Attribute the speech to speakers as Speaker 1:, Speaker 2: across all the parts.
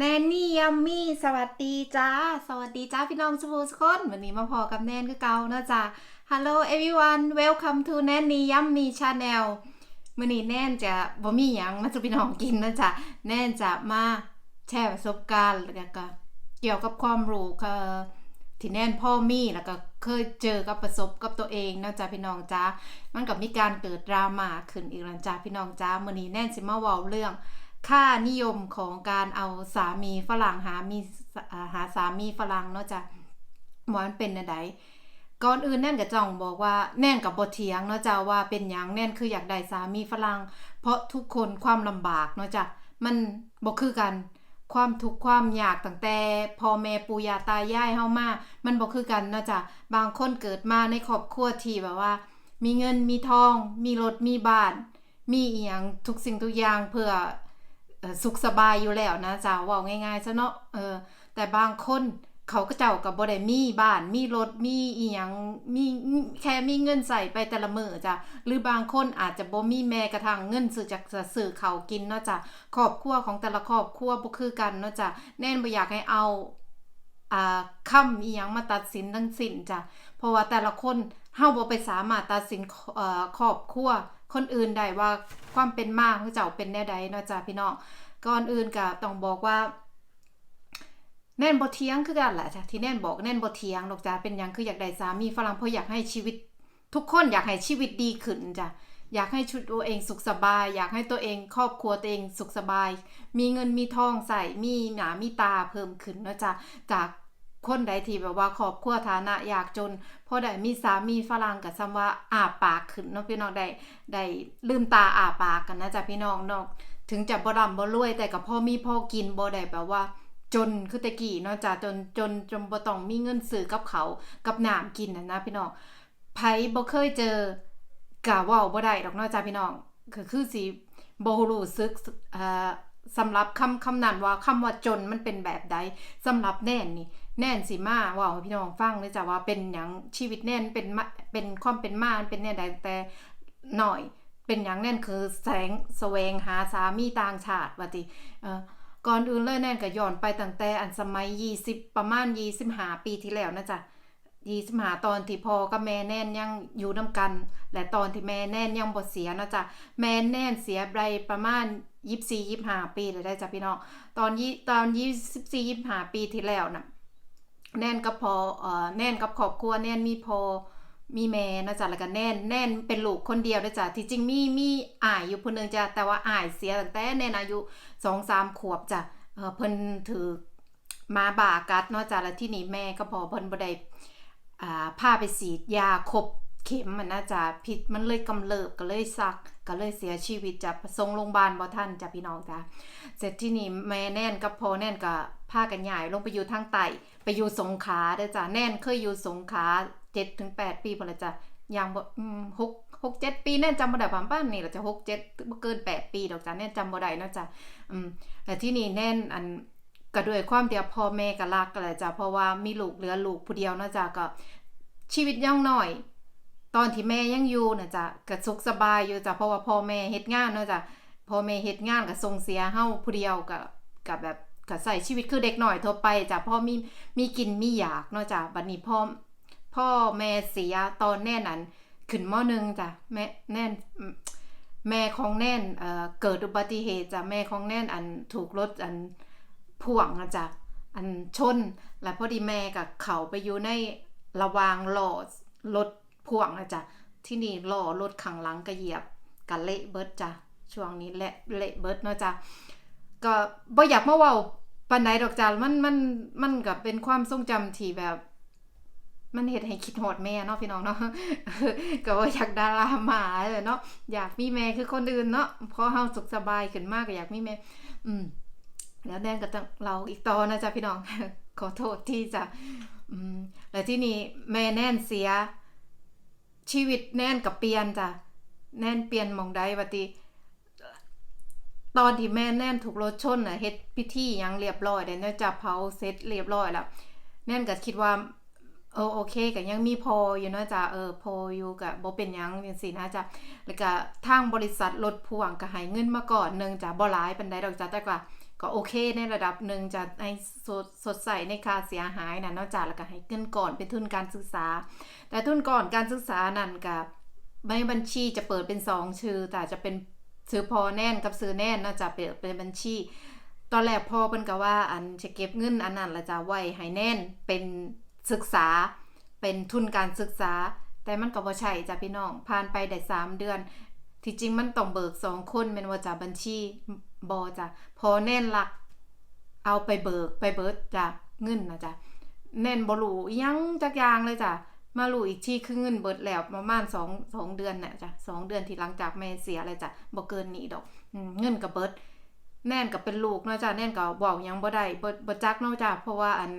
Speaker 1: แนนนี่ยัมมี่สวัสดีจ้า สวัสดีจ้าพี่น้องสบู่สกคนวันนี้มาพอกับแนนคือเก่าเนอะจ้า Hello everyone welcome to แนนนี่ยัมมี่ channel มื่อนี้แนนจะบ่มีหยังมาสู่พี่น้องกินนะจ๊ะแนนจะมาแชร์ประสบการณ์แล้วก็เกี่ยวกับความรู้ค่ะที่แนนพ่อมีแล้วก็เคยเจอกับประสบกับตัวเองนะจ๊ะพี่น้องจ้ามันกับมีการเกิดดราม่าขึ้นอีกแล้วจ้าพี่น้องจ้ามื่อนี้แนนสิมาเว้าเรื่อง ค่านิยมของการเอาสามีฝรั่งหามีหาสามีฝรั่งเนาะจ้ะหมอนเป็นอันใดก่อนอื่นแน่นกับจ่องบอกว่าแน่นกับบทเถียงเนาะจ้ะว่าเป็นหยังแน่นคืออยากได้สามีฝรั่งเพราะทุกคนความลำบากเนาะจ้ะมันบ่คือกันความทุกข์ความยากตั้งแต่พ่อแม่ปู่ย่าตายายเฮามามันบ่คือกันเนาะจ้ะบางคนเกิดมาในครอบครัวที่แบบว่า มีเงินมีทอง มีรถมีบ้าน มีอีหยังทุกสิ่งทุกอย่างเพื่อ สุขสบายอยู่แล้วนะจ้าว่าง่ายๆซะเนาะเออแต่บางคนเขาก็เจ้ากับบ่ได้มีบ้านมีรถมีอีหยังมีแค่มีเงินใส่ไปแต่ละมือจ้ะหรือบางคนอาจจะบ่มีแม้กระทั่งเงินซื้อจากจะซื้อเขากินเนาะจ้ะครอบครัวของแต่ละครอบครัวบ่คือกันเนาะจ้ะแน่นบ่อยากให้เอาอ่าคำอีหยังมาตัดสินทั้งสิ้นจ้ะเพราะว่าแต่ละคนเฮาบ่ไปสามารถตัดสินเอ่อครอบครัว คนอื่นได้ว่าความเป็นมาของเจ้าเป็นแนวใดเนาะจ้ะพี่น้องก่อนอื่นก็ต้องบอกว่า แน่นบ่เทียงคือกันแหละจ้ะที่แน่นบอกแน่นบ่เทียงดอกจ้ะเป็นยังคืออยากได้สามีฝรั่งเพราะอยากให้ชีวิต ทุกคนอยากให้ชีวิตดีขึ้นจ้ะอยากให้ชุดตัวเองสุขสบาย อยากให้ตัวเองครอบครัวตัวเองสุขสบาย มีเงินมีทองใส่มีหนามีตาเพิ่มขึ้นเนาะจ้ะจาก คนใดที่แบบว่าครอบครัวฐานะยากจนพอได้มีสามีฝรั่งก็ซ้ำว่าอาปากขึ้นเนาะพี่น้องได้ได้ลืมตาอาปากกันนะจ้ะพี่น้องเนาะถึงจะบ่ร่ำบ่รวยแต่ก็พอมีพอกินบ่ได้แบบว่า จนคือตะกี้เนาะจ้ะจนจนจนบ่ต้องมีเงินซื้อกับเขากับน้ำกินน่ะนะพี่น้องไผบ่เคยเจอกะเว้าบ่ได้ดอกเนาะจ้ะพี่น้องก็คือสิบ่รู้สึกเอ่อสำหรับคำคำนั้นว่าคำว่าจนมันเป็นแบบใดสำหรับแน่นนี่ แน่นสิมาว้าพี่น้องฟังเลยจ้ะว่าเป็นหยังชีวิตแน่นเป็นมาเป็นความเป็นมาเป็นแนวใดแต่หน่อยเป็นอย่างแน่นคือแสงแสวงหาสามีต่างชาติว่าติเอ่อก่อนอื่นเลยแน่นก็ย้อนไปตั้งแต่อันสมัย 20 ประมาณ 25 ปีที่แล้วนะจ๊ะ25ตอนที่พ่อกับแม่แน่นยังอยู่นํกัน และตอนที่แม่แน่นยังบ่เสียนะจ๊ะแม่แน่นเสียไปประมาณ24 25ปีเลยได้จ้ะพี่น้องตอนยี่ตอน24 25ปีที่แล้วน่ะ แน่นกับพอแน่นกับครอบครัวแน่นมีพอมีแม่นะจ๊ะแล้วก็แน่นแน่นเป็นลูกคนเดียวนะจ๊ะที่จริงมีมีอ้ายอยู่คนหนึงจ้ะแต่ว่าอ้ายเสียตั้งแต่แน่นอายุสองสามขวบจ้ะเออพิ่นถือมาบากัดเนาะจ้ะแล้วที่นี่แม่ก็พอเพิ่นบ่ได้อ่าพาไปสีดยาครบ เข็มมันนะจ๊ะพิษมันเลยกำเริบก็เลยซักก็เลยเสียชีวิตจะส่งโรงพยาบาลบ่ทันจ้ะพี่น้องจ้ะเสร็จที่นี่แม่แน่นกับพ่อแน่นก็พากันย้ายลงไปอยู่ทางใต้ไปอยู่สงขาเด้อจ้ะแน่นเคยอยู่สงขาเจ็ดถึงแปดปีพอละจ้ะอย่างบ่หกหกเจ็ดปีแน่นจำบ่ได้ปานป้านนี่ละจะหกเจ็ดบ่เกินแปดปีดอกจ้ะแน่นจำบ่ได้เนาะจ้ะอืมแต่ที่นี่แน่นอันก็ด้วยความเดียวพ่อแม่ก็รักกันแหละจ้ะเพราะว่ามีลูกเหลือลูกผู้เดียวนาะจ้ะก็ชีวิตยังน้อย ตอนที่แม่ยังอยู่นะจะก็สุขสบายอยู่จ้ะเพราะว่าพ่อแม่เฮ็ดงานเนาะจ้ะพ่อแม่เฮ็ดงานก็ส่งเสียเฮาผู้เดียวก็ก็แบบก็ใส่ชีวิตคือเด็กหน่อยทั่วไปจ้ะพ่อมีมีกินมีอยากเนาะจ้ะบัดนี้พ่อพ่อแม่เสียตอนแน่นั้นขึ้นมหนึ่งจ้ะแม่แน่นแม่ของแน่นเอ่อเกิดอุบัติเหตุจ้ะแม่ของแน่นอันถูกรถอันพ่วงนะจ้ะอันชน แล้วพอดีแม่กับเขาไปอยู่ในระวางล้อรถ พ่วงนะจ้ะที่นี่ล้อรถข้างหลังก็เหยียบกันเละเบิดจ้ะช่วงนี้เละเละเบิดเนาะจ้ะก็บ่อยากมาเว้าปานใดดอกจ้ะมันมันมันก็เป็นความทรงจำที่แบบ มันเฮ็ดให้คิดฮอดแม่เนาะพี่น้องเนาะก็ว่าอยากดาราหมาเลยเนาะอยากมีแม่คือคนอื่นเนาะพอเฮาสุขสบายขึ้นมากก็อยากมีแม่ อืม แล้วแน่นก็ต้องเราอีกตอนนะจ๊ะพี่น้อง ขอโทษที่จะ อืม แล้วที่นี่แม่แน่นเสีย ชีวิตแน่นกับเปลี่ยนจ้ะแน่นเปลี่ยนมองใดว่าติตอนที่แม่แน่นถูกรถชนน่ะเฮ็ดพิธียังเรียบร้อยแล้วเนาจะเผาเสร็จเรียบร้อยแล้วแน่นก็คิดว่าเออโอเคก็ยังมีพออยู่นาะจ้ะเออพออยู่ก็บ่เป็นยังจังซี่นะจ้ะแล้วก็ทางบริษัทรถพ่วงก็ให้เงินมาก่อนหนึงจ้ะบ่หลายปานใดดอกจ้ะแต่ก็ ก็โอเคในระดับหนึ่งจะให้สดสดใสในค่าเสียหายนะนอกจากแล้วก็ให้เงินก่อนเป็นทุนการศึกษา แต่ทุนก่อนการศึกษานั่นกับในบัญชีจะเปิดเป็นสองชื่อ แต่จะเป็นซื้อพอแน่นกับซื้อแน่นนาะจะเปิดเป็นบัญชี ตอนแรกพ่อเพิ่นก็ว่าอันจะเก็บเงินอันนั้นละจะไว้ให้แน่นเป็นศึกษาเป็นทุนการศึกษา แต่มันก็บ่ใช่จ้ะพี่น้องผ่านไปได้สามเดือน ที่จริงมันต้องเบิกสองคนแม่นว่าจะบัญชี บ่จ้ะพอแน่นหลัก เอาไปเบิกไปเบิดจ้ะเงินนะจ้ะแน่นบ่รู้อิหยังจักยางเลยจ้ะมารู้อีกทีคือเงินเบิดแล้วประมาณสองสองเดือนน่ะจ้ะสองเดือนที่หลังจากแม่เสียเลยจ้ะบ่เกินนี้ดอกเงินก็เบิด แน่นก็เป็นลูกเนาะจ้ะแน่นก็เว้าหยังบ่ได้บ่บ่จักเนาะจ้ะเพราะว่าอัน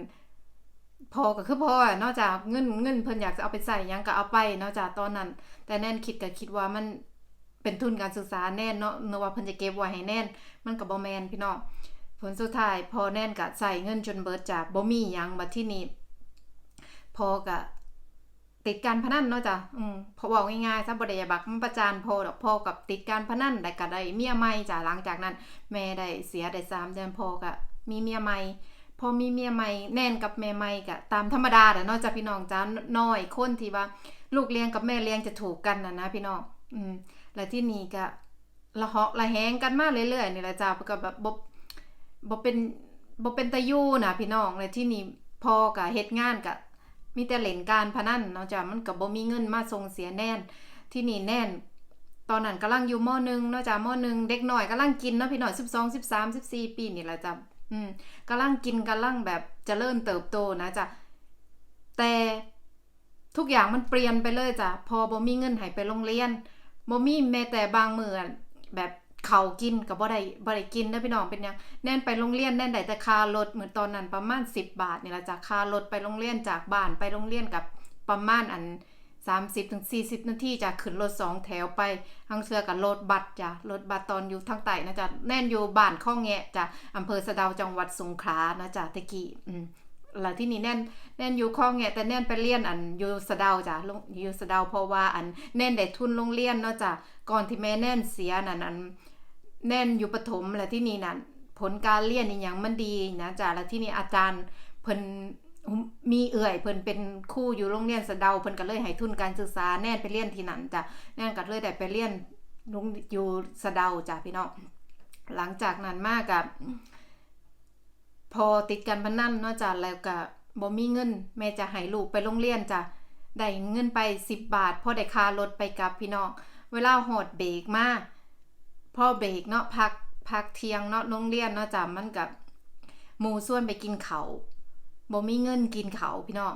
Speaker 1: พอก็คือพออะนาะจ้ะเงินเงินเพิ่นอยากจะเอาไปใส่ยังก็เอาไปนาะจ้ะตอนนั้น แต่แน่นคิดก็คิดว่ามัน เป็นทุนการศึกษาแน่นเนาะเนกว่าเพิ่นจะเก็บไว้ให้แน่น มันก็บ่แม่นพี่น้องผลสุดท้ายพอแน่นก็ใส่เงินจนเบิดจ้ะบ่มีหยังบัดที่นี้พอก็ติดการพนันเนาะจ้ะอืมพอบอกง่ายๆซะบ่ได้อยาบักมันประจานพอดอกพอกับติดการพนันได้ก็ได้เมียใหม่จ้ะหลังจากนั้น แม่ได้เสียได้สามเดือนพอก็มีเมียใหม่พอมีเมียใหม่แน่นกับแม่ใหม่ก็ตามธรรมดาแหละเนาะจ้ะพี่น้องจ้าน้อยคนที่ว่า ลูกเลี้ยงกับแม่เลี้ยงจะถูกกันนะนะพี่น้องอืม และที่นี่ก็ละเหาะละแหงกันมาเรื่อยๆนี่แหละจ้าก็แบบบ่บ่เป็นบ่เป็นตะยู่นะพี่น้องและที่นี่พอกับเฮ็ดงานกับมีแต่เล่นการพนันเนาะจ้ะมันก็บ่มีเงินมาส่งเสียแน่น ที่นี่แน่น ตอนนั้นกำลังอยู่มหนึ่งเนาะจ้ะมหนึ่งเด็กหน่อยกำลังกินเนาะพี่น้อย12 13 14 ปีนี่แหละจ้ะอืมกำลังกินกำลังแบบจะเริญเติบโตนะจ้ะแต่ทุกอย่างมันเปลี่ยนไปเลยจ้ะพอบ่มีเงินให้ไปโรงเรียน บ่มีแม้แต่บางมื้อแบบเขากินก็บ่ได้บ่ได้กินเด้อพี่น้องเป็นยังแน่นไปโรงเรียนแน่นได้แต่ค่ารถเหมือนตอนนั้นประมาณ 10 บาทนี่ล่ะจ้ะค่ารถไปโรงเรียนจากบ้านไปโรงเรียนกับประมาณอัน 30ถึง40 นาทีจะขึ้นรถสองแถวไปทางเสือกับรถบัสจ้ะรถบัสตอนอยู่ทางใต้นะจ๊ะแน่นอยู่บ้านข้องแงะจ้ะอำเภอสะดาจังหวัดสงขลานะจ๊ะตะกี้อืม ล้วที่นี่แน่นแน่นอยู่ข้องแงะแต่แน่นไปเรียนอันอยู่สะเดาจ้ะอยู่สะเดาเพราะว่าอันแน่นได้ทุนโรงเรียนเนาะจ้ะก่อนที่แม่แน่นเสียนั่นอันแน่นอยู่ประถมและที่นี่นั่นผลการเรียนนี่ยังมันดีนะจ้ะแล้วที่นี่อาจารย์เพิ่นมีเอื่อยเพิ่นเป็นครู่อยู่โรงเรียนสะเดาเพิ่นก็เลยให้ทุนการศึกษาแน่นไปเรียนที่นั่นจ้ะแน่นก็เลยได้ไปเรียนอยู่สะเดาจ้ะพี่น้องหลังจากนั้นมากกับ พอติดกันพนันเนาะจ้ะแล้วก็บ่มีเงิน แม่จะให้ลูกไปโรงเรียนจ้ะได้เงินไป 10 บาทพอได้ค่ารถไปกับพี่น้อง เวลาหอดเบรกมาพอเบรกเนาะพักพักเที่ยงเนาะโรงเรียนเนาะจ้ะมันกับหมูส่วนไปกินเขาบ่มีเงินกินเขาพี่น้อง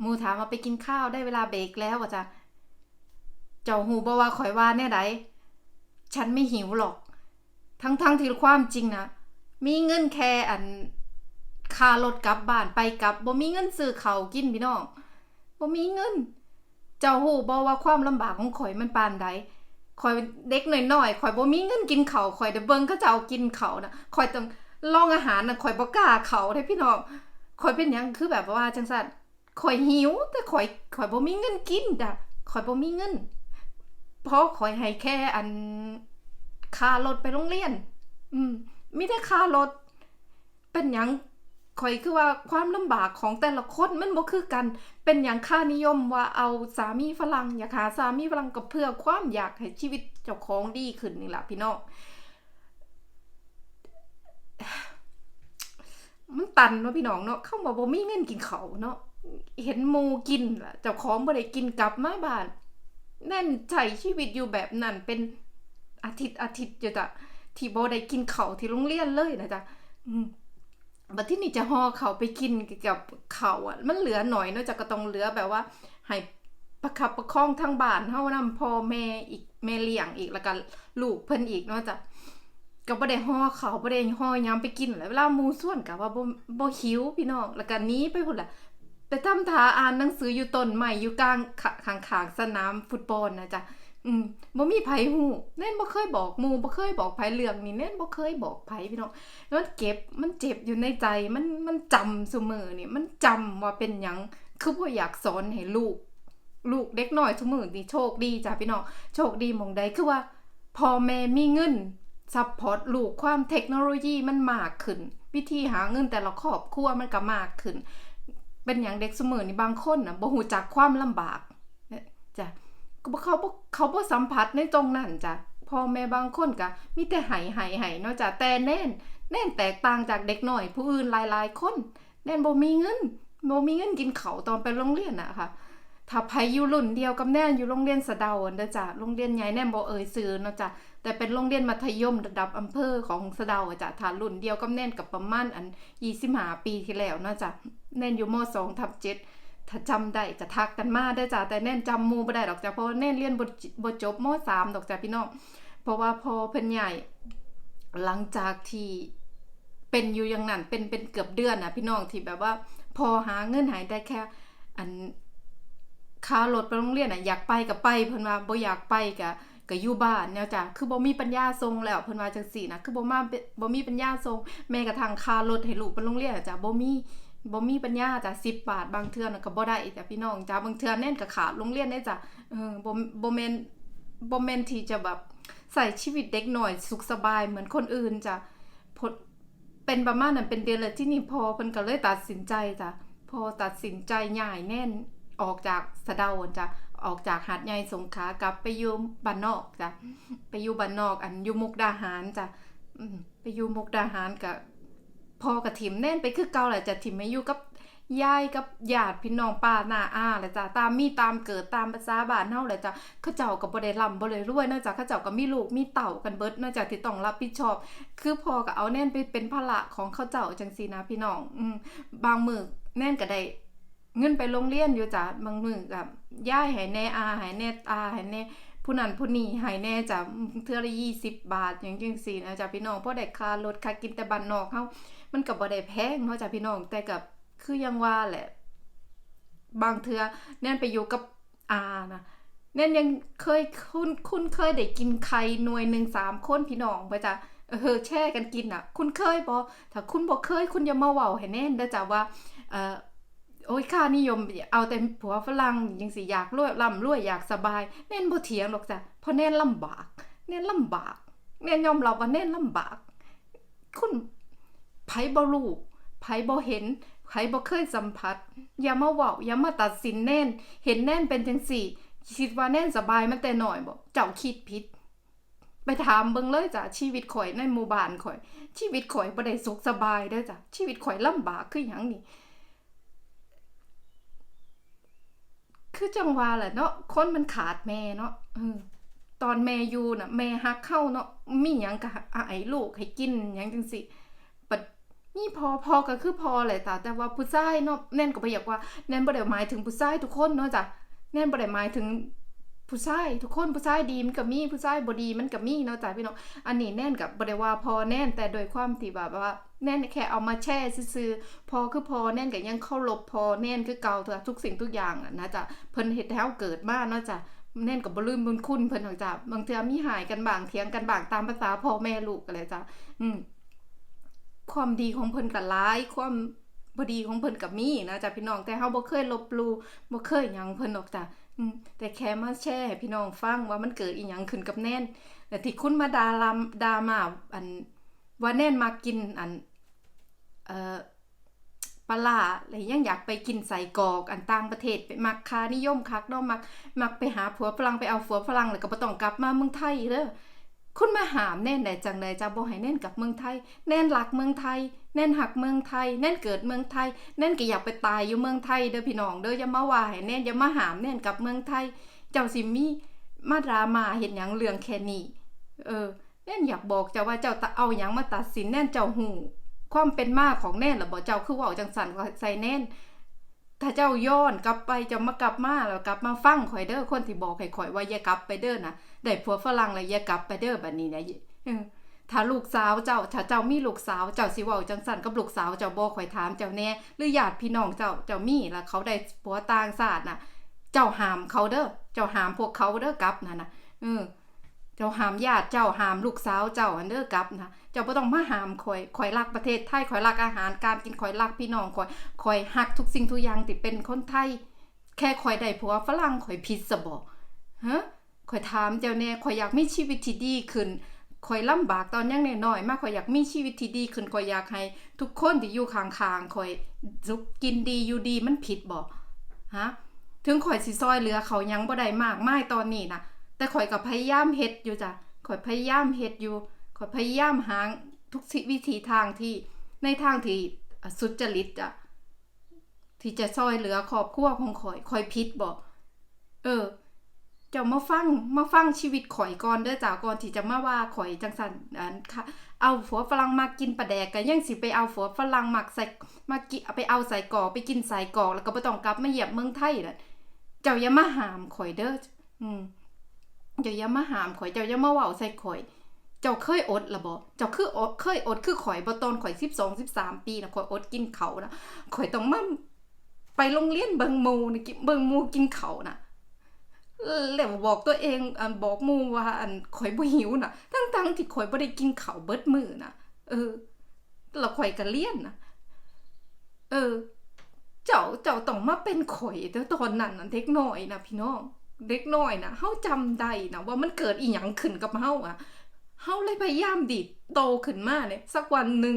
Speaker 1: หมูถามว่าไปกินข้าวได้เวลาเบรกแล้วจ้ะเจ้าหูบ่ว่าข่อยว่าแน่ใดฉันไม่หิวหรอก ทั้งๆที่ความจริงนะ มีเงินแค่อันค่ารถกลับบ้านไปกลับบ่มีเงินซื้อเขากินพี่น้องบ่มีเงิน เจ้าฮู้บ่ว่าความลำบากของข่อยมันปานใดข่อยเด็กน้อยๆข่อยบ่มีเงินกินเขาข่อยได้เบิ่งเขาเจ้ากินเขานะข่อยต้องลองอาหารน่ะข่อยบ่กล้าเขาเด้พี่น้องข่อยเป็นหยังคือแบบว่าจังซั่นข่อยหิว แต่ข่อยข่อยบ่มีเงินกินจ้ะข่อยบ่มีเงินเพราะข่อยให้แค่อันค่ารถไปโรงเรียน อืม มีแต่ค่ารถ เป็นหยังข่อยคือว่าความลำบากของแต่ละคนมันบ่คือกัน เป็นอย่างค่านิยมว่าเอาสามีฝรั่งอยากหาสามีฝรั่งก็เพื่อความอยากให้ชีวิตเจ้าของดีขึ้นนี่ล่ะพี่น้องมันตันเนาะพี่น้องเนาะเข้ามาบ่มีเงินกินเขาเนาะเห็นหมูกินล่ะเจ้าของบ่ได้กินกลับมาบ้านแน่นใช้ชีวิตอยู่แบบนั้นเป็นอาทิตย์อาทิตย์อยู่จ้ะ ที่บ่ได้กินเขาวที่โรงเรียนเลยนะจ๊ะอืมบัดที่นี่จะห่อเขาวไปกินกับเขาวอะ มันเหลือหน่อยเนอกจากก็ต้องเหลือแบบว่าให้ประคับประคองทั้งบ้านเฮานำพ่อแม่อีกแม่เลี้ยงอีกแล้วก็ลูกเพิ่นอีกเนาะจ้ะก็บ่ได้ห่อเขาวบ่ได้ห่อยามไปกินแหล้วเวลาหมู่ส่วนก็ว่าบ่บ่หิวพี่น้องแล้วก็หนีไปพุ่นล่ะไปทำท่าอ่านหนังสืออยู่ต้นไม้อยู่กลางข้างๆสนามฟุตบอลนะจ๊ะ อืมบ่มีไผฮู้แน่นบ่เคยบอกหมู่บ่เคยบอกไผเรื่องนี้แน่นบ่เคยบอกไผพี่น้องมันเก็บมันเจ็บอยู่ในใจมันมันจำซุมื้อนี่มันจำว่าเป็นหยังคือบ่อยากสอนให้ลูก ลูกเด็กน้อยซุมื้อนี่โชคดีจ้ะพี่น้องโชคดีมองใดคือว่าพ่อแม่มีเงินซัพพอร์ตลูกความเทคโนโลยีมันมากขึ้น วิธีหาเงินแต่ละครอบครัวมันก็มากขึ้น เป็นอย่างเด็กเสมอนี่บางคนน่ะบ่ฮู้จักความลำบากจ้ะ เขาเขาบ่สัมผัสในตรงนั้นจ้ะพ่อแม่บางคนก็มีแต่ไห้ไห้ไห้เนาะจ้ะแต่แน่น แน่นแตกต่างจากเด็กหน้อย ผู้อื่นหลายๆคนแน่นบ่มีเงินบ่มีเงินกินเขาตอนไปโรงเรียนน่ะค่ะถ้าไผอยู่รุ่นเดียวกับแน่นอยู่โรงเรียนสะเดาอันเด้อจ้ะโรงเรียนใหญ่แน่นบ่เอ่ยชื่อเนาะจ้ะแต่เป็นโรงเรียนมัธยมระดับอำเภอของสะเดาจ้ะถ้ารุ่นเดียวกับแน่นกับประมาณอัน25ปีที่แล้วเนาะจ้ะแน่นอยู่ม 2 ทับ7 ถ้าจำได้ก็ทักกันมาเด้จ้ะแต่แน่นจำมู่บ่ได้ดอกจ้ะเพราะแน่นเรียนบ่บ่จบม 3 ดอกจ้ะพี่น้องเพราะว่าพอเพิ่นใหญ่หลังจากที่เป็นอยู่อย่างนั้นเป็นเป็นเกือบเดือนนะพี่น้องที่แบบว่า พอหาเงินหายได้แค่ อันค่ารถไปโรงเรียนน่ะอยากไปก็ไปเพิ่นว่าบ่อยากไปก็ก็อยู่บ้านแนวจ้ะคือบ่มีปัญญาส่งแล้วเพิ่นว่าจังซี่นะคือบ่มาบ่มีปัญญาส่งแม้กระทั่งค่ารถให้ลูกไปโรงเรียนจ้ะบ่มี บ่มีปัญญาจ้ะ10บาทบางเทื่อน่ะก็บ่ได้จ้ะพี่น้องจ้ะบางเทื่อแน่นก็ขาดโรงเรียนได้จ้ะเออบ่บ่แม่นบ่แม่นที่จะแบบใส่ชีวิตเด็กหน้อยสุขสบายเหมือนคนอื่นจ้ะพดเป็นประมาณนั้นเป็นเดือนแล้วที่นี่พอเพิ่นก็เลยตัดสินใจจ้ะพอตัดสินใจย้ายแน่นออกจากสะเดาจ้ะออกจากหาดใหญ่สงขลากลับไปอยู่บ้านนอกจ้ะไปอยู่บ้านนอกอันอยู่มุกดาหารจ้ะอืไปอยู่มุกดาหารกับ พ่อกับถิมแน่นไปคือเก่าแหละจ้ะถิมไม่อยู่กับยายกับญาติพี่น้องป้าหน้าอาแหละจ้ะตามมีตามเกิดตามภาษาบ้านเฮาแหละจ้ะเขาเจ้าก็บ่ได้ร่ำบ่ได้รวยเนาะจ้ะเขาเจ้าก็มีลูกมีเต่ากันเบิดเนาะจ้ะที่ต้องรับผิดชอบ คือพ่อก็เอาแน่นไปเป็นภาระของเขาเจ้าจังซี่นะพี่น้อง อืมบางมือแน่นก็ได้เงินไปโรงเรียนอยู่จ้ะบางมือกับย่ายให้แน่อาให้แน่ตาให้แน่ผู้นั้นผู้นี้ให้แน่จ้ะเทื่อละ20บบาทอย่างจังซี่นะจ้ะพี่น้องพราะได้ค่ารถค่ากินแต่บ้านนอกเฮา มันก็บ่ได้แพงเนาะจ้ะพี่น้อง แต่กับคือยังว่าแหละ บางเทือแน่นไปอยู่กับอานะแน่นยังเคยคุณคุณเคยได้กินไข่หน่วยหนึ่งสามคนพี่น้องบ่จ้ะเออแช่กันกินอะ คุณเคยบ่ถ้าคุณบ่เคย คุณอย่ามาเว้าให้แน่นเด้อจ้ะว่าเออโอ้ยค่านิยมเอาแต่ผัวฝรั่งยังสิอยากรวยร่ำรวยอยากสบาย แน่นบ่เถียงหรอกจ้ะเพราะแน่นลำบาก แน่นลำบาก แน่นยอมรับว่าแน่นลำบาก คุณ ผบ่รู้ไผบ่เห็นไผบ่เคยสัมผัส อย่ามาเว้าอย่ามาตัดสินแน่น เห็นแน่นเป็นจังสี่ คิดว่าแน่นสบายมันแต่หน้อยบ่เจ้าคิดผิด ไปถามเบิ่งเลยจ้ะชีวิตข่อยในหมู่บ้านข่อย ชีวิตข่อยบ่ได้สุขสบายเด้อจ้ะชีวิตข่อยลำบากคือหยังนี่คือจังว่าแหละเนาะคนมันขาดแม่เนาะเออตอนแม่อยู่น่ะแม่ฮักเข้าเนาะมีหยังก็อายลูกให้กินหยังจังสิ มีพอพอก็คือพอแหละแต่แต่ว่าผู้ชายเนาะแน่นก็บ่อยากว่าแน่นบ่ได้หมายถึงผู้ชายทุกคนเนาะจ้ะแน่นบ่ได้หมายถึงผู้ชายทุกคนผู้ชายดีมันก็มีผู้ชายบ่ดีมันก็มีเนาะจ้ะพี่น้องอันนี้แน่นกับบ่ได้ว่าพอแน่นแต่โดยความที่แบบว่าแน่นแค่เอามาแช่ซื่อๆพอคือพอแน่นก็ยังเคารพพอแน่นคือเก่าเถอะทุกสิ่งทุกอย่างอะนะจ๊ะเพิ่นเฮ็ดให้เฮาเกิดมาเนาะจ้ะแน่นก็บ่ลืมบุญคุณเพิ่นหรอกจ้ะบางเทื่อมีหายกันบางเถียงกันบางตามภาษาพ่อแม่ลูกกันเลยจ้ะอืม ความดีของเพิ่นก็หลาย ความบ่ดีของเพิ่นก็มีนะจ๊ะพี่น้องแต่เฮาบ่เคยลบลู่บ่เคยหยังเพิ่นหรอกจ้ะแต่แค่มาแชร์ให้พี่น้องฟังว่ามันเกิดอีหยังขึ้นกับแน่นแต่ที่คุณมาดาลามดามาอันว่าแน่นมากินอันเอ่อปลาร้าอะไรยังอยากไปกินใส่กอกอันต่างประเทศไปมักคานิยมคักเนาะมักมักไปหาผัวฝรั่งไปเอาผัวฝรั่งแล้วก็บ่ต้องกลับมาเมืองไทยเด้อ คุณมาหามแน่นได้จังไดจะบ่ให้แน่นกับเมืองไทย แน่นรักเมืองไทย แน่นหักเมืองไทย แน่นเกิดเมืองไทย แน่นก็อยากไปตายอยู่เมืองไทยเด้อพี่น้องเด้ออย่ามาว่าให้แน่นอย่ามาหามแน่นกับเมืองไทย เจ้าสิมีมาดรามาเห็นหยังเรื่องแค่นี้เออ แน่นอยากบอกเจ้าว่าเจ้าตะเอาหยังมาตัดสินแน่นเจ้าหูความเป็นมาของแน่นล่ะบ่เจ้าคือเว้าจังสั่นใส่แน่น ถ้าเจ้าย้อนกลับไปจะมากลับมาแล้วกลับมาฟังข่อยเด้อคนที่บอกให้ข่อยว่าอย่ากลับไปเด้อนะได้ผัวฝรั่งแล้วอย่ากลับไปเด้อบัดนี้นะถ้าลูกสาวเจ้าถ้าเจ้ามีลูกสาวเจ้าสิเว้าจังสั่นกับลูกสาวเจ้าบ่ข่อยถามเจ้าแน่หรือญาติพี่น้องเจ้าเจ้ามีแล้วเขาได้ผัวต่างชาติน่ะ เจ้าห้ามเขาเด้อเจ้าห้ามพวกเขาเด้อกลับนั่นน่ะเออ เจ้าหามญาติเจ้าหามลูกสาวเจ้าอันเดอร์กับนะเจ้าบ่ต้องมาหามข่อยข่อยรักประเทศไทยข่อยรักอาหารการกินข่อยรักพี่น้องข่อยข่อยฮักทุกสิ่งทุกอย่างที่เป็นคนไทย แค่ข่อยได้ผัวฝรั่งข่อยผิดซะบ่ฮะข่อยถามเจ้าแน่ข่อยอยากมีชีวิตที่ดีขึ้นข่อยลำบากตอนยังน้อยๆมาข่อยอยากมีชีวิตที่ดีขึ้นข่อยอยากให้ ทุกคนที่อยู่ข้างๆข่อยสุขกินดีอยู่ดีมันผิดบ่ฮะถึงข่อยสิซอยเหลือเขายังบ่ได้มากมายตอนนี้นะ แต่ข่อยก็พยายามเฮ็ดอยู่จ้ะข่อยพยายามเฮ็ดอยู่ข่อยพยายามหาทุกวิธีทางที่ในทางที่สุจริตจ้ะที่จะซอยเหลือครอบครัวของข่อยข่อยผิดบ่เออเจ้ามาฟังมาฟังชีวิตข่อยก่อนเด้อจ้าก่อนที่จะมาว่าข่อยจังสันอันค่ะเอาผัวฝรั่งมากินปลาแดกก็ยังสิไปเอาผัวฝรั่งมักใส่มากิไปเอาใส่กอกไปกินใส่กอกแล้วก็บ่ต้องกลับมาเหยียบเมืองไทยน่ะเจ้าอย่ามาหามข่อยเด้ออืม เจ้าอย่ามาหามข่อยเจ้าอย่ามาเว้าใส่ข่อย เจ้าเคยอดละบ่เจ้าคืออดเคยอดคือข่อยบ่ตอนข่อย12 13ปีนะข่อยอดกินเขานะข่อยต้องมาไปโรงเรียนเบิ่งหมูนะกินเบิ่งหมูกินเขานะแล้วบอกตัวเองอันบอกหมูว่าอันข่อยบ่หิวน่ะทั้งๆที่ข่อยบ่ได้กินเขาเบิดมือน่ะเออแล้วข่อยก็เลี้ยนนะเออ เจ้าเจ้าต้องมาเป็นข่อยแต่ตอนนั้นน่ะเด็กน้อยนะพี่น้อง เด็กน้อยนะเฮาจำได้นะว่ามันเกิดอีหยังขึ้นกับเฮาอะเฮาเลยพยายามดิโตขึ้นมาเนี่ยสักวันหนึ่ง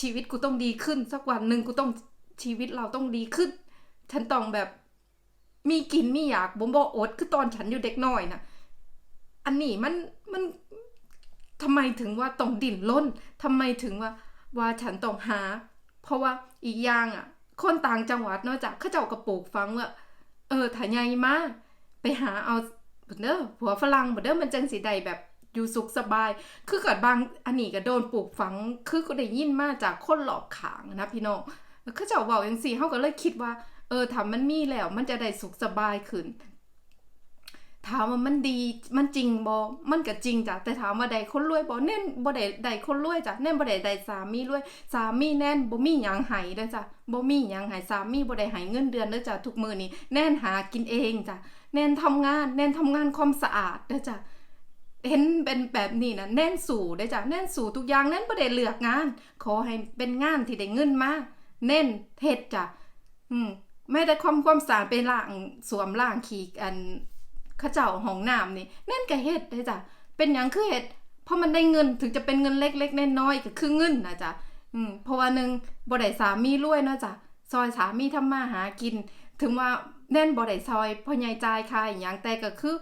Speaker 1: ชีวิตกูต้องดีขึ้น สักวันหนึ่งกูต้องชีวิตเราต้องดีขึ้น ฉันต้องแบบมีกินมีอยากบ่มบ่อดคือตอนฉันอยู่เด็กน้อยนะอันนี้มันมันทำไมถึงว่าต้องดิ่นล้นทำไมถึงว่าว่าฉันต้องหา เพราะว่าอีกอย่างอะ คนต่างจังหวัดนอกจากเขาเจ้าก็ปลูกฟังว่าเออถ้าใหญ่มาก ไปหาเอาเด้อผัวฝรั่งบ่เด้อมันจังสีใดแบบอยู่สุขสบาย คือเกิดบางอันนี้ก็โดนปลูกฝัง คือก็ได้ยินมาจากคนหลอกขางนะพี่น้องเขาเจ้าเว้าจังสี่เขาก็เลยคิดว่า เออถ้ามันมีแล้ว มันจะได้สุขสบายขึ้น ถามว่ามันดีมันจริงบ่มันก็จริงจ้ะแต่ถามว่าได้คนรวยบ่แน่นบ่ได้ได้คนรวยจ้ะแน่นบ่ได้ได้สามีรวย สามีแน่นบ่มีหยังให้เด้อจ้ะบ่มีหยังให้สามีบ่ได้ให้เงินเดือนเด้อจ้ะทุกมื้อนี้แน่นหากินเองจ้ะแน่นทำงานแน่นทำงานความสะอาดเด้อจ้ะเห็นเป็นแบบนี้นะแน่นสู่ได้จ้ะแน่นสู่ทุกอย่างแน่นบ่ได้เลือกงาน ขอให้เป็นงานที่ได้เงินมาแน่นเฮ็ดจ้ะอืมแม้แต่ความความสะอาดไปล้างสวมล้างขี้อัน ขาเจ้าห้องน้ำนี่แน่นก็เฮ็ดได้จ้ะเป็นหยังคือเฮ็ดเพราะมันได้เงินถึงจะเป็นเงินเล็กๆน้อยๆก็คือเงินนะจ้ะอืมเพราะว่าหนึงบ่ได้สามีรวยเนาะจ้ะซอยสามีทำมาหากิน ถึงว่าแน่นบ่ได้ซอยพ่อใหญ่จ่ายค่าอหยังแต่ก็คือ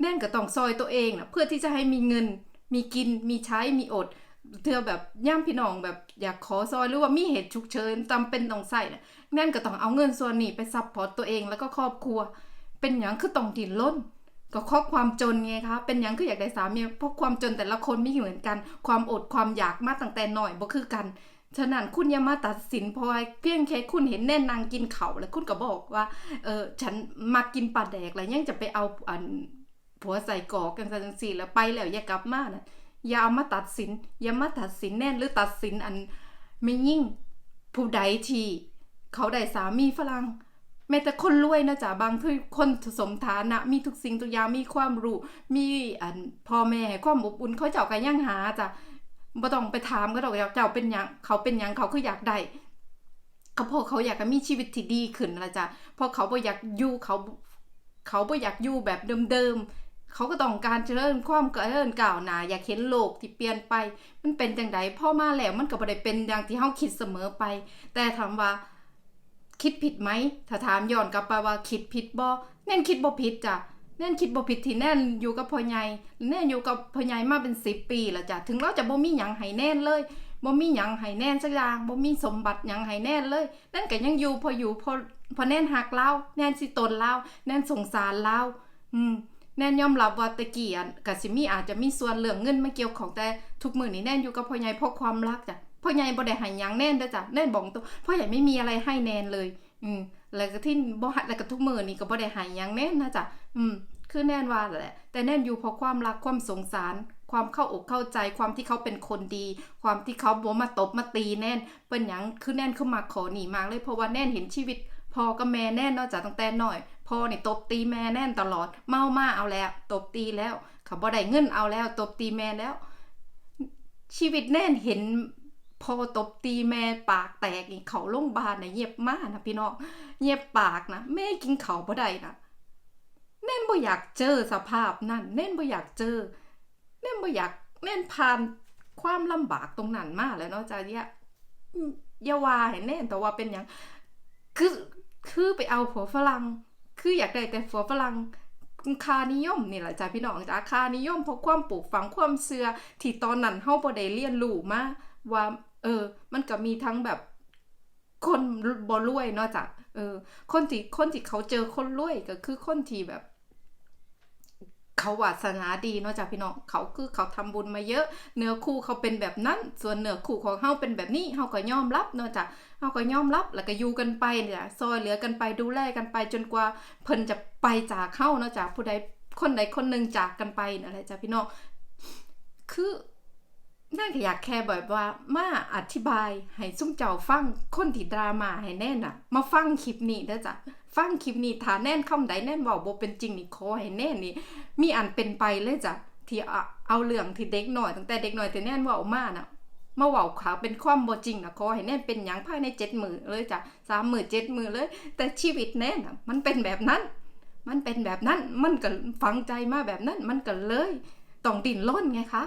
Speaker 1: แน่นก็ต้องซอยตัวเองนะเพื่อที่จะให้มีเงิน มีกินมีใช้มีอดเธอแบบย่ามพี่น้องแบบอยากขอซอยหรือว่ามีเหตุฉุกเฉินจำเป็นต้องใส่นะแน่นก็ต้องเอาเงินส่วนนี้ไปซัพพอร์ตตัวเองแล้วก็ครอบครัว เป็นหยังคือต้องดินล้นก็ข้อความจนไงคะ เป็นหยังคืออยากได้สามีเพราะความจนแต่ละคนไม่เหมือนกัน ความอดความอยากมาตั้งแต่หน่อยบ่คือกัน ฉะนั้นคุณอย่ามาตัดสินพราะว่าเพียงแค่คุณเห็นแน่นนางกินเขาแล้วคุณก็บอกว่า เออฉันมากินปลาแดกแล้วยังจะไปเอาอันผัวใส่กอกกันจังซี่แล้วไปแล้วอย่ากลับมานะอย่าเอามาตัดสิน อย่ามาตัดสินแน่นหรือตัดสินอันไม่ยิ่งผู้ใดที่เขาได้สามีฝรั่ง แม้แต่คนรวยนะจ๊ะบางคือคนสมฐานะ มีทุกสิ่งทุกอย่างมีความรู้มีอันพ่อแม่ความอบอุ่นเขาเจ้าก็ยังหาจ้ะบ่ต้องไปถามก็ดอกเจ้าเป็นยังเขาเป็นยังเขาคืออยากได้เขาพอเขาอยากจะมีชีวิตที่ดีขึ้นละจ้ะเพราะเขาบ่อยากอยู่เขาเขาบ่อยากอยู่แบบเดิมๆเขาก็ต้องการเจริญความเจริญก้าวหนาอยากเห็นโลกที่เปลี่ยนไป มันเป็นจังไดพ่อมาแล้วมันก็บ่ได้เป็นอย่างที่เฮาคิดเสมอไป แต่ถามว่า คิดผิดไหมถ้าถามย้อนกลับไปว่าคิดผิดบ่แน่นคิดบ่ผิดจ้ะแน่นคิดบ่ผิดที่แน่นอยู่กับพ่อใหญ่แน่นอยู่กับพ่อใหญ่มาเป็น10ปีแล้วจ้ะถึงเราจะบ่มีหยังให้แน่นเลยบ่มีหยังให้แน่นสักอย่างบ่มีสมบัติหยังให้แน่นเลยแน่นก็ยังอยู่พออยู่พอพอแน่นหักเราแน่นสิตนเราแน่นสงสารเราอืมแน่นยอมรับว่าตะกี้อันก็สิมีอาจจะมีส่วนเรื่องเงินมาเกี่ยวของแต่ทุกมื้อนี้แน่นอยู่กับพ่อใหญ่เพราะความรักจ้ะ พ่อใหญ่บ่ได้ให้ยังแน่นเด้อจ้ะแน่นบอกตรงพ่อใหญ่ไม่มีอะไรให้แน่นเลย อืมแล้วก็ที่บ่หัดแล้วก็ทุกมือนี่ก็บ่ได้ใหายยังแน่นนะจ๊ะอืมคือแน่นว่าแหละ แต่แน่นอยู่เพราะความรักความสงสาร ความเข้าอกเข้าใจความที่เขาเป็นคนดี ความที่เขาบ่มาตบมาตีแน่น เป็นหยังคือแน่นเข้ามาขอหนีมากเลยเพราะว่าแน่นเห็นชีวิตพ่อกับแม่แน่นนาะจ้ะตั้งแต่น้อยพ่อนี่ตบตีแม่แน่นตลอด เมามาเอาแล้ว ตบตีแล้วเขาบ่ได้เงินเอาแล้ว ตบตีแม่แล้ว ชีวิตแน่นเห็น พอตบตีแม่ปากแตกนี่เขาโรงพยาบาลนะเย็บมากนะพี่น้องเย็บปากนะแม่กินเขาบ่ได้นะแน่นบ่อยากเจอสภาพนั่นแน่นบ่อยากเจอ แน่นบ่อยากแน่นผ่านความลำบากตรงนั้นมากแล้วเนาะจ้ะเนี่ยอืมอย่าว่าให้แน่นแต่ว่าเป็นหยังคือคือไปเอาผัวฝรั่งคืออยากได้แต่ผัวฝรั่งคานิยมนี่แหละจ้ะพี่น้องจ้ะคานิยมเพราะความปลูกฝังความเชื่อที่ตอนนั้นเฮาบ่ได้เรียนรู้มาว่า เออ มันก็มีทั้งแบบคนบ่รวยเนาะจ้ะเออ คนที่คนที่เขาเจอคนรวยก็คือคนที่แบบ เขาวาสนาดีเนาะจ้ะพี่น้องเขาคือเขาทำบุญมาเยอะ เนื้อคู่เขาเป็นแบบนั้น ส่วนเนื้อคู่ของเฮาเป็นแบบนี้เฮาก็ยอมรับเนาะจ้ะเฮาก็ยอมรับแล้วก็อยู่กันไปเนี่ยซอยเหลือกันไปดูแลกันไปจนกว่าเพิ่นจะไปจากเฮาเนาะจ้ะผู้ใดคนใดคนหนึ่งจากกันไปนั่นแหละจ้ะพี่น้องคือ น่าก็อยากแค่แบบว่ามาอธิบายให้ซุ่มเจ้าฟังคนที่ดราม่าให้แน่นน่ะ มาฟังคลิปนี้เด้อจ้ะฟังคลิปนี้ถ้าแน่นคำใดแน่นเว้าบ่เป็นจริงนี่ขอให้แน่นนี่มีอันเป็นไปเลยจ้ะที่เอาเรื่องที่เด็กหน่อยตั้งแต่เด็กหน่อยแต่แน่นว่ามาน่ะมาเว่าขาวเป็นความบ่จริงนะขอให้แน่นเป็นหยังภายในเจ็ดมือเลยจ้ะสามมือเจ็ดมือเลย แต่ชีวิตแน่นน่ะมันเป็นแบบนั้น มันเป็นแบบนั้นมันก็ฝังใจมาแบบนั้นมันก็เลยต้องดิ้นร่นไงคะ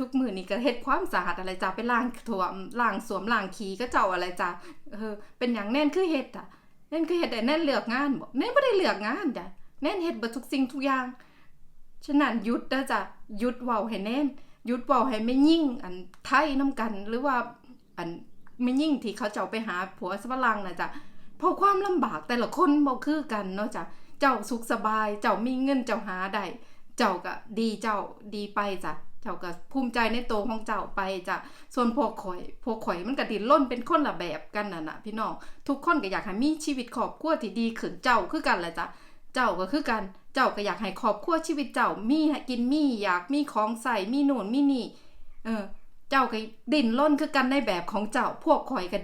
Speaker 1: ทุกมือนี่ก็เฮ็ดความสะอาดอะไรจ้ะไปล้างถั่วล้างสวมล้างขี้ก็เจ้าอะไรจ้ะเออเป็นอย่างแน่นคือเฮ็ดอะแน่นคือเฮ็ดแต่แน่นเลือกงานบ่แน่นบ่ได้เลือกงานจ้ะแน่นเฮ็ดบิดทุกสิ่งทุกอย่างฉะนั้นหยุดนะจ๊ะหยุดเว้าให้แน่นหยุดเว้าให้ไม่ยิ่งอันไทยน้ำกันหรือว่าอันไม่ยิ่งที่เขาเจ้าไปหาผัวสฝรั่งนะจ๊ะเพราะความลำบากแต่ละคนบ่คือกันเนาะจ้ะเจ้าสุขสบาย เจ้ามีเงินเจ้าหาได้เจ้าก็ดีเจ้าดีไปจ้ะ เจ้าก็ภูมิใจในโตของเจ้าไปจ้ะส่วนพวกข่อย พวกข่อยมันก็ดิ้นร่นเป็นคนละแบบกันน่ะนะพี่น้องทุกคนก็อยากให้มีชีวิตครอบครัวที่ดีขึ้นเจ้าคือกันแหละจ้ะเจ้าก็คือกันเจ้าก็อยากให้ครอบครัวชีวิตเจ้ามีกินมีอยากมีของใส่มีโน่นมีนี่เออเจ้าก็ดิ้นร่นคือกันในแบบของเจ้าพวกข่อยก็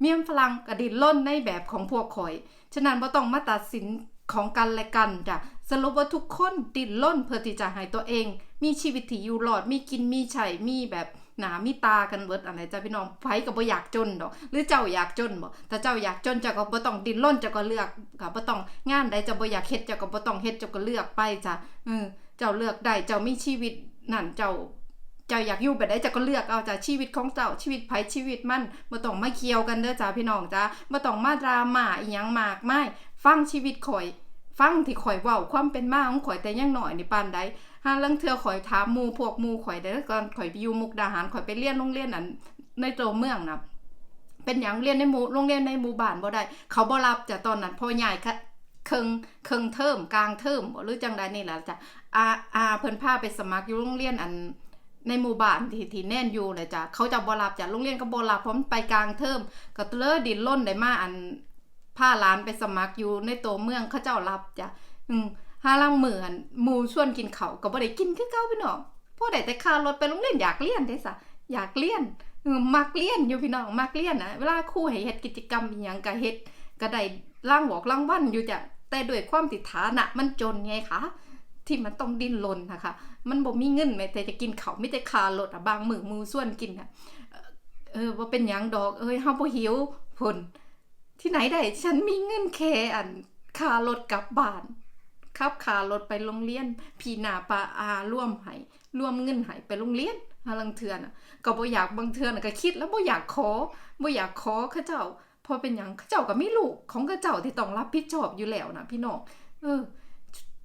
Speaker 1: เมียมฝรั่งก็ดิ้นร่นในแบบของพวกข่อย ฉะนั้นบ่ต้องมาตัดสินของกันและกันจ้ะ สรุปว่าทุกคนดิ้นร่นเพื่อที่จะให้ตัวเอง มีชีวิตที่อยู่รอดมีกินมีใช้มีแบบหนามีตากันเบิดอะไรจ้ะพี่น้องไผก็บ่อยากจนดอก หรือเจ้าอยากจนบ่ถ้าเจ้าอยากจนเจ้าก็บ่ต้องดิ้นร่นเจ้าก็เลือกก็บ่ต้องงานใดเจ้าบ่อยากเฮ็ดเจ้าก็บ่ต้องเฮ็ดเจ้าก็เลือกไปจ้ะเออเจ้าเลือกได้เจ้ามีชีวิตนั่นเจ้าเจ้าอยากอยู่แบบใดเจ้าก็เลือกเอาจ้ะชีวิตของเจ้าชีวิตไผชีวิตมันบ่ต้องมาเกี่ยวกันเด้อจ้ะพี่น้องจ้ะบ่ต้องมาดราม่าอีหยังมากมายฟังชีวิตข่อย ฟังที่ข่อยเว้าความเป็นมาของข่อยแต่ยังหน้อยนี่ปานใดหาลังเทือข่อยถามหมู่พวกหมู่ข่อยเด้อก่อนข่อยไปอยู่มุกดาหารข่อยไปเรียนโรงเรียนอันในตัวเมืองนะเป็นหยังเรียนในหมู่โรงเรียนในหมู่บ้านบ่ได้ เขาบ่รับจ้ะตอนนั้นพอใหญ่ค่ะครึ่งครึ่งเทอมกลางเทอมหรือจังใดนี่แหละจ้ะอาอาเพิ่นพาไปสมัครอยู่โรงเรียนอันในหมู่บ้านที่ที่แน่นอยู่เลยจ้ะเขาจะบ่รับจ้ะโรงเรียนก็บ่รับพราะมันไปกลางเทอมก็เลยดินล้นได้มาอัน พาหลานไปสมัครอยู่ในตัวเมืองเขาเจ้ารับจ้ะอืมหาลังเหมือนมูชวนกินเขาก็บ่ได้กินคือเก่าพี่น้องพอได้แต่ค่ารถไปโรงเรียนอยากเรียนเด้ซะอยากเรียนมักเรียนอยู่พี่น้องมักเรียนนะเวลาครูให้เฮ็ดกิจกรรมอีหยังก็เฮ็ดก็ได้รางบอกรางวัลอยู่จ้ะแต่ด้วยความที่ฐานะมันจนไงคะที่มันต้องดิ้นรนนะคะ มันบ่มีเงินแม้แต่จะกินเขาวมีแต่คารถอะบางมือมูส่วนกินน่ะเอ่อเออว่าเป็นหยังดอก เอ้ยเฮาบ่หิวพุ่น ที่ไหนได้ฉันมีเงินแค่อันค่ารถกลับบ้านขับขารถไปโรงเรียน พี่หน้าปาอาร่วมให้ร่วมเงินให้ไปโรงเรียนหาลังเทือน่ะก็บ่อยากบางเทือน่ะก็คิดแล้วบ่อยากขอบ่อยากขอเขาเจ้าพอเป็นหยังเขาเจ้าก็มีลูกของเขาเจ้าที่ต้องรับผิดชอบอยู่แล้วนะพี่น้องเออ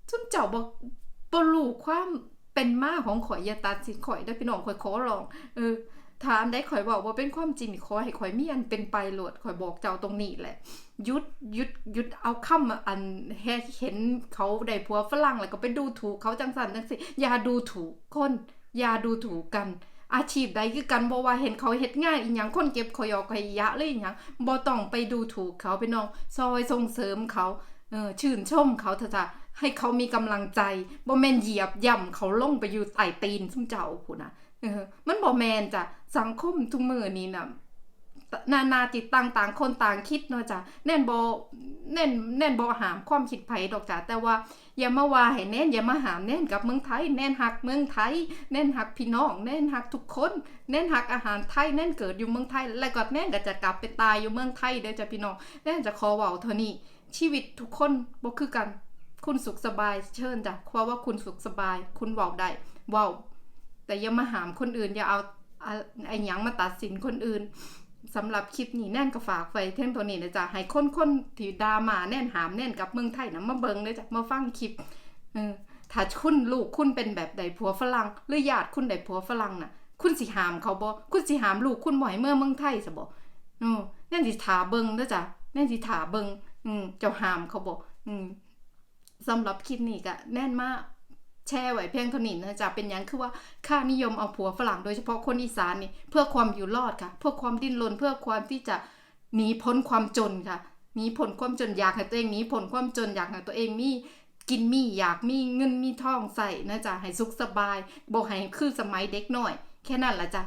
Speaker 1: ซุมเจ้าบ่บ่รู้ความเป็นมาของข่อยอย่าตัดสินข่อยได้พี่น้องข่อยขอร้องเออ ถามได้ข่อยบอกว่าเป็นความจริงขอให้ข่อยมีอันเป็นไปโลดข่อยบอกเจ้าตรงนี้แหละยุดยุดยุดเอาคำอันเฮ็ดเห็นเขาได้ผัวฝรั่งแล้วก็ไปดูถูกเขาจังสันจังสิอย่าดูถูกคนอย่าดูถูกกัน อาชีพใดคือกันบ่ว่าเห็นเขาเฮ็ดงานอีหยังคนเก็บขอยอขยะเลยอีหยังบ่ต้องไปดูถูกเขาไปน้องซอยส่งเสริมเขาเออชื่นชมเขาเถอะจ้ะให้เขามีกำลังใจบ่แม่นเหยียบย่ำเขาลงไปอยู่ใต้ตีนซุ่มเจ้าพุ่นน่ะ เออมันบ่แมนจ้ะสังคมทุกมือนี้น่ะนานาจิตต่างต่างคนต่างคิดเนาะจ้ะแน่นบอแน่นแน่นบอหามความคิดไผดอกจ้ะแต่ว่าอย่ามาว่าให้แน่นอย่ามาหามแน่นกับเมืองไทย แน่นหักเมืองไทย แน่นหักพี่น้อง แน่นหักทุกคน แน่นหักอาหารไทยแน่นเกิดอยู่เมืองไทย แล้วก็แน่นก็จะกลับไปตายอยู่เมืองไทยเด้อจ้ะพี่น้องแน่นจะขอเว้าเท่านี้ชีวิตทุกคนบ่คือกัน คุณสุขสบายเชิญจ้ะเพราะว่าคุณสุขสบาย คุณเว้าได้เว้า แต่อย่ามาหามคนอื่น อย่าเอาไอ้หยังมาตัดสินคนอื่นสำหรับคลิปนี้แน่นก็ฝากไว้เท่งตัวนี้นะจ๊ะให้คนคนๆที่ดามาแน่นหามแน่นกับเมืองไทยนะมาเบิงเลยจ้ะมาฟังคลิปเออถ้าคุณลูกคุณเป็นแบบใดผัวฝรั่งหรือญาติคุณใดผัวฝรั่งน่ะ คุณสิหามเขาบ่คุณสิหามลูกคุณบ่ให้เมื่อเมืองไทยซะบ่อือแน่นสิถาเบิงเด้อจ้ะแน่นสิถาเบิงอืมเจ้าหามเขาบ่อืมสำหรับคลิปนี้ก็แน่นมาก แชร์ไว้เพียงเท่านี้นะจ๊ะเป็นยังคือว่าค่านิยมเอาผัวฝรั่งโดยเฉพาะคนอีสานนี่เพื่อความอยู่รอดค่ะ เพื่อความดิ้นรนเพื่อความที่จะหนีพ้นความจนค่ะหนีพ้นความจนอยากให้ตัวเองหนีพ้นความจนอยากให้ตัวเองมีกินมีอยากมีเงินมีทองใส่นะจ๊ะให้สุขสบายบ่ให้คือสมัยเด็กหน้อย แค่นั้นละจ้ะ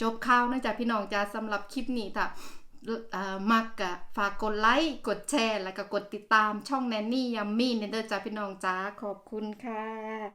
Speaker 1: จบข่าวนะจ๊ะพี่น้องจ้าสำหรับคลิปนี้ค่ะ มากกะฝากกดไลค์กดแชร์ แล้วก็กดติดตามช่องแนนนี่ยัมมี่เนเดอร์จ้าพี่น้องจ้าขอบคุณค่ะ